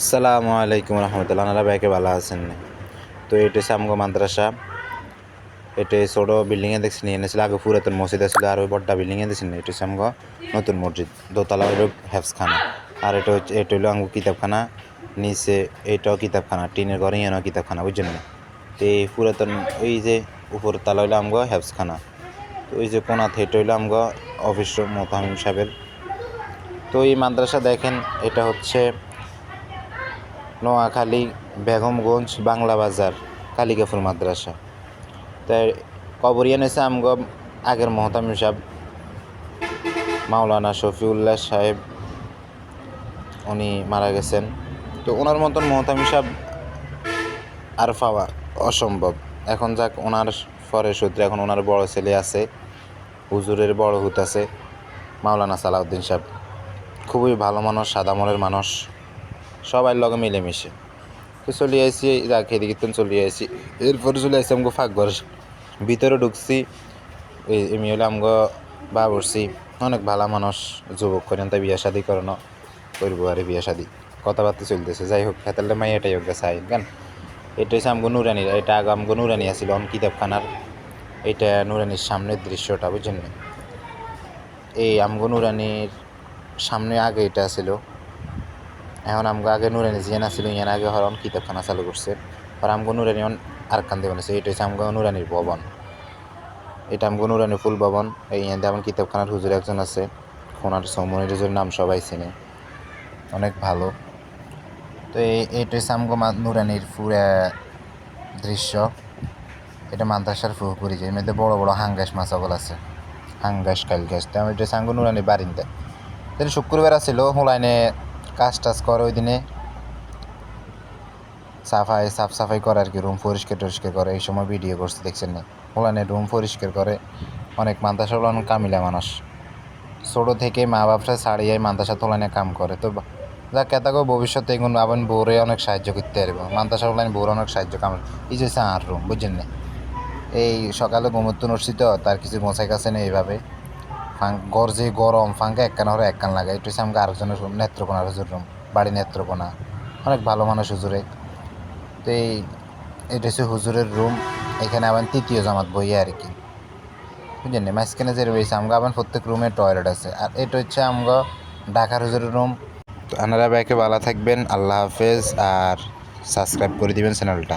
আসসালামু আলাইকুম রহমতুল্লাহ। আনারা ব্যাকে ভালো আছেন তো এটা আমগো মাদ্রাসা। এটা ছোটো বিল্ডিংয়ে দেখছি নিয়ে এনেছিল আগে পুরাতন মসজিদ ছিল আর ওই বড়টা বিল্ডিংয়ে দেখছি না? এটা আমগো নতুন মসজিদ, দোতলা হইল হ্যাফসখানা আর এটা হচ্ছে, এটা হইল আমগো কিতাবখানা। নিচে এটাও কিতাবখানা, টিনের ঘরে এনে কিতাবখানা, বুঝছেন না? তো এই পুরাতন ওই যে উপর তালা হইল আমগো হ্যাফসখানা তো ওই যে কোনাথ এটা হইল আমগো অফিস মোতামিম সাহেবের। তো এই মাদ্রাসা দেখেন, এটা হচ্ছে নোয়াখালী, বেগমগঞ্জ, বাংলা বাজার কালিকাপুর মাদ্রাসা। তাই কবরিয়ান এসে আমগ আগের মহতামিম সাহেব মাওলানা শফিউল্লাহ সাহেব, উনি মারা গেছেন। তো ওনার মতন মহতামিম সাহেব আর পাওয়া অসম্ভব। এখন যাক, ওনার পরে সূত্রে এখন ওনার বড় ছেলে আছে, হুজুরের বড় হুত আছে, মাওলানা সালাউদ্দিন সাহেব। খুবই ভালো মানুষ, সাদা মনের মানুষ। সবাই লগে মিলেমিশে। তো চলে আসছি রাখি এদিকে তো চলে আসছি এরপরে চলে আসছি আমগো ফাঁক ঘর ভিতরে ঢুকছি এমনি হলে বা বসছি অনেক ভালো মানুষ, যুবক করেন, তাই বিয়া শাদি করানো, করব আর বিয়া শাদি। কথাবার্তা চলতেছে, যাই হোক খেতালে মাই এটাই হোক গেছে আইন এটা হচ্ছে আমগো নুরানির এটা আগে আমগো নুরানি আছিল, অন কিতাবখানার। এটা নুরানির সামনের দৃশ্যটা, বুঝছেন? এই আমগো নুরানির সামনে আগে এটা ছিল এখন আমগো আগে নুরানি জিয়ান আছিল ইয়ান আগে হরন কিতাবখানা চালু করছে। আর আমগো নুরানি অন আর কান্দে বানাইছে এটা হচ্ছে আমগো নুরানির ভবন। এটা আমগো নুরানি ফুল ভবন। এই ইয়ান আমার কিতাবখানার হুজুর একজন আছে, খোনার সৌমনির হুজুর নাম সবাই চিনে। অনেক ভালো। তো এই এটা হচ্ছে আমগো নুরানির পুরা দৃশ্য। এটা মাদ্রাসার পুকুরি যে মধ্যে বড় বড় হাঙ্গাস মাছাগল আছে। হাঙ্গাস, কালগাস। তেমন এটা হচ্ছে আমগো নুরানির বারিন্দা। তাহলে শুক্রবার আছিল হোলাইনে কাজ টাজ করে ওই দিনে সাফাই, সাফ সাফাই করে আর কি, রুম পরিষ্কার টরিষ্কার করে, এই সময় ভিডিও করছে, দেখছেন না? হোলাইনে রুম পরিষ্কার করে, অনেক মান্তাসা অনেক কামিলা মানুষ। ছোটো থেকে মা বাপরা ছাড়িয়ে মান্তাসা তোলানে কাম করে। তো যা কেতাকে ভবিষ্যতে এগুলো আবার বউরে অনেক সাহায্য করতে পারব। মান্তাসা হোলাইন বউর অনেক সাহায্য কাম এই যে আর রুম, বুঝছেন না? এই সকালে ঘুমত্তু নড়ছি তো, তার কিছু মশাই কাছে নেই এইভাবে। ফাং গর যে গরম ফাঙ্কা একখান হরে একখান লাগে একটু হচ্ছে আমাকে আরেকজনের রুম নেত্রকোনার হুজুর রুম বাড়ি নেত্রকোনা। অনেক ভালো মানুষ হুজুরে। তো এই, এটা হচ্ছে হুজুরের রুম, এখানে আবার তৃতীয় জামাত বইয়ে আর কি। বুঝলেন মাঝখানে যে রয়েছে আমগো আবার প্রত্যেক রুমে টয়লেট আছে। আর এটা হচ্ছে আমগো ঢাকার হুজুরের রুম। তো আপনারা ব্যাকে ভালো থাকবেন, আল্লাহ হাফেজ, আর সাবস্ক্রাইব করে দিবেন চ্যানেলটা